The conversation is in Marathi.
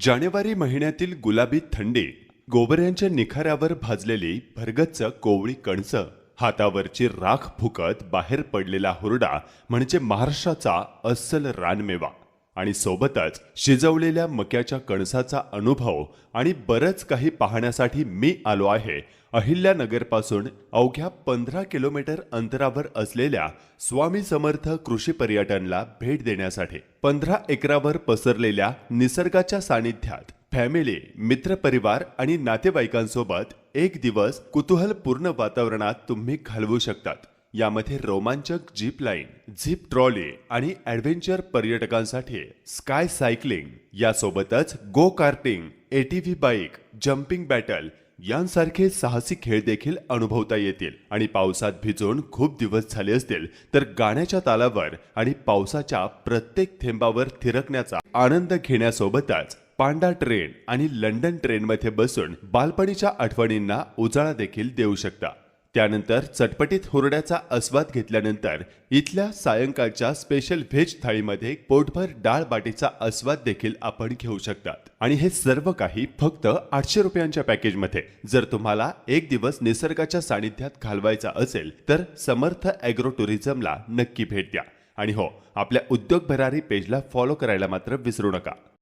जानेवारी महिन्यातील गुलाबी थंडी गोबऱ्यांच्या निखाऱ्यावर भाजलेली भरगच्च कोवळी कणसं हातावरची राख फुकत बाहेर पडलेला हुरडा म्हणजे महाराष्ट्राचा अस्सल रानमेवा. आणि सोबतच शिजवलेल्या मक्याच्या कणसाचा अनुभव आणि बरंच काही पाहण्यासाठी मी आलो आहे. अहिल्यानगरपासून अवघ्या पंधरा किलोमीटर अंतरावर असलेल्या स्वामी समर्थ कृषी पर्यटनला भेट देण्यासाठी पंधरा एकरावर पसरलेल्या निसर्गाच्या सानिध्यात फॅमिली मित्रपरिवार आणि नातेवाईकांसोबत एक दिवस कुतूहलपूर्ण वातावरणात तुम्ही घालवू शकतात. यामध्ये रोमांचक जीप लाईन झिप ट्रॉली आणि ॲडव्हेंचर पर्यटकांसाठी स्काय सायकलिंग यासोबतच go karting ATV bike jumping battle यांसारखे साहसी खेळ देखील अनुभवता येतील. आणि पावसात भिजून खूप दिवस झाले असतील तर गाण्याच्या तालावर आणि पावसाच्या प्रत्येक थेंबावर थिरकण्याचा आनंद घेण्यासोबतच पांडा ट्रेन आणि लंडन ट्रेनमध्ये बसून बालपणीच्या आठवणींना उजाळा देखील देऊ शकता. त्यानंतर चटपटीत हुरड्याचा आस्वाद घेतल्यानंतर इथल्या सायंकाळच्या स्पेशल व्हेज थाळीमध्ये पोटभर डाळ बाटीचा आस्वाद देखील आपण घेऊ शकतात. आणि हे सर्व काही फक्त आठशे रुपयांच्या पॅकेजमध्ये. जर तुम्हाला एक दिवस निसर्गाच्या सानिध्यात घालवायचा असेल तर समर्थ ॲग्रो टुरिझमला नक्की भेट द्या. आणि हो आपल्या उद्योग भरारी पेजला फॉलो करायला मात्र विसरू नका.